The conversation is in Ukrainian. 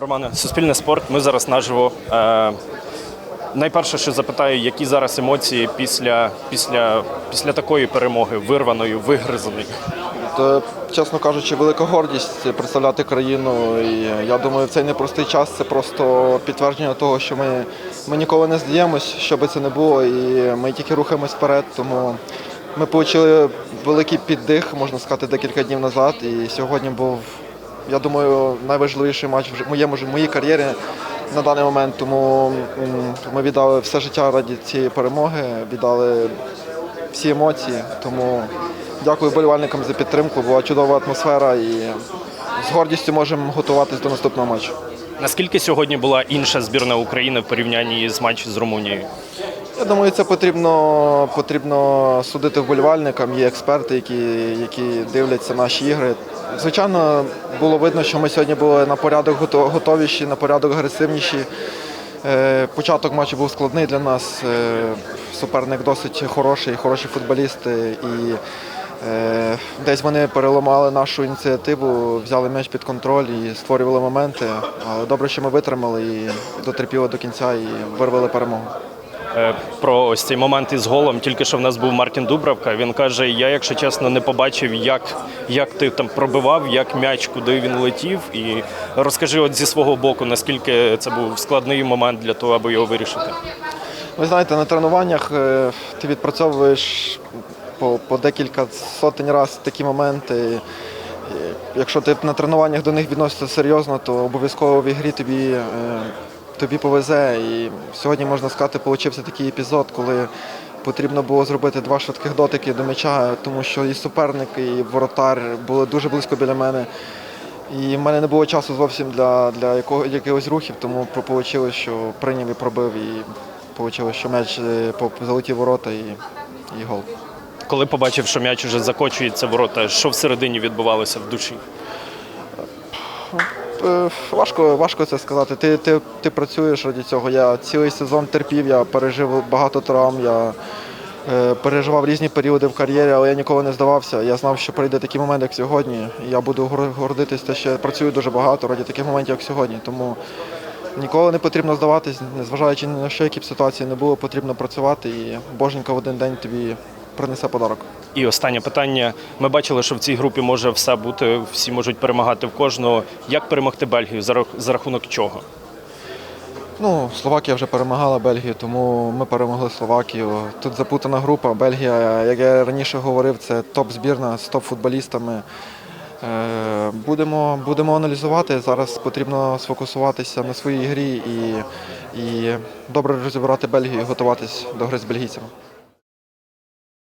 Романе, Суспільне спорт. Ми зараз наживо. Е, найперше, що запитаю, які зараз емоції після, після, після такої перемоги, вирваної, вигризаної? То, чесно кажучи, велика гордість представляти країну. І я думаю, в цей непростий час це просто підтвердження того, що ми, ми ніколи не здаємось, що би це не було, і ми тільки рухаємось вперед. Тому ми отримали великий піддих, можна сказати, декілька днів назад. І сьогодні був, я думаю, найважливіший матч в моєму моїй кар'єрі на даний момент. Тому ми віддали все життя раді цієї перемоги, віддали всі емоції. Тому дякую болівальникам за підтримку. Була чудова атмосфера і з гордістю можемо готуватись до наступного матчу. Наскільки сьогодні була інша збірна України в порівнянні з матчем з Румунією? Думаю, це потрібно, потрібно судити вболівальникам. Є експерти, які, які дивляться наші ігри. Звичайно, було видно, що ми сьогодні були на порядок готовіші, на порядок агресивніші. Е, Початок матчу був складний для нас. Е, Суперник досить хороший, хороші футболісти. І е, десь вони переламали нашу ініціативу, взяли м'яч під контроль і створювали моменти. Але добре, що ми витримали і дотерпіли до кінця і вирвали перемогу. Е, Про ось цей момент із голом. Тільки що в нас був Мартін Дубравка. Він каже: я, якщо чесно, не побачив, як, як ти там пробивав, як м'яч, куди він летів. І розкажи, от зі свого боку, наскільки це був складний момент для того, аби його вирішити. Ви знаєте, на тренуваннях е, ти відпрацьовуєш по, по декілька сотень разів такі моменти. Якщо ти на тренуваннях до них відносишся серйозно, то обов'язково в ігрі тобі, е, тобі повезе. І сьогодні, можна сказати, получився такий епізод, коли потрібно було зробити два швидких дотики до м'яча, тому що і суперник, і воротар були дуже близько біля мене. І в мене не було часу зовсім для, для якого, якихось рухів, тому вийшло, що прийняв і пробив, і вийшло, що м'яч е, по- залетів ворота і, і гол. Коли побачив, що м'яч уже закочується ворота, що всередині відбувалося в душі? Е, Важко, важко це сказати. Ти, ти, ти працюєш раді цього. Я цілий сезон терпів, я пережив багато травм, я е, переживав різні періоди в кар'єрі, але я ніколи не здавався. Я знав, що прийде такий момент, як сьогодні. Я буду гор- гордитись, те, що я працюю дуже багато раді таких моментів, як сьогодні. Тому ніколи не потрібно здаватись, незважаючи на що, які б ситуації не було, потрібно працювати. І боженька в один день тобі принесе подарок. І останнє питання. Ми бачили, що в цій групі може все бути, всі можуть перемагати в кожного. Як перемогти Бельгію? За рахунок чого? Ну, Словакія вже перемагала Бельгію, тому ми перемогли Словакію. Тут запутана група. Бельгія, як я раніше говорив, це топ-збірна з топ-футболістами. Е, Будемо, будемо аналізувати. Зараз потрібно сфокусуватися на своїй грі і, і добре розібрати Бельгію готуватись до гри з бельгійцями.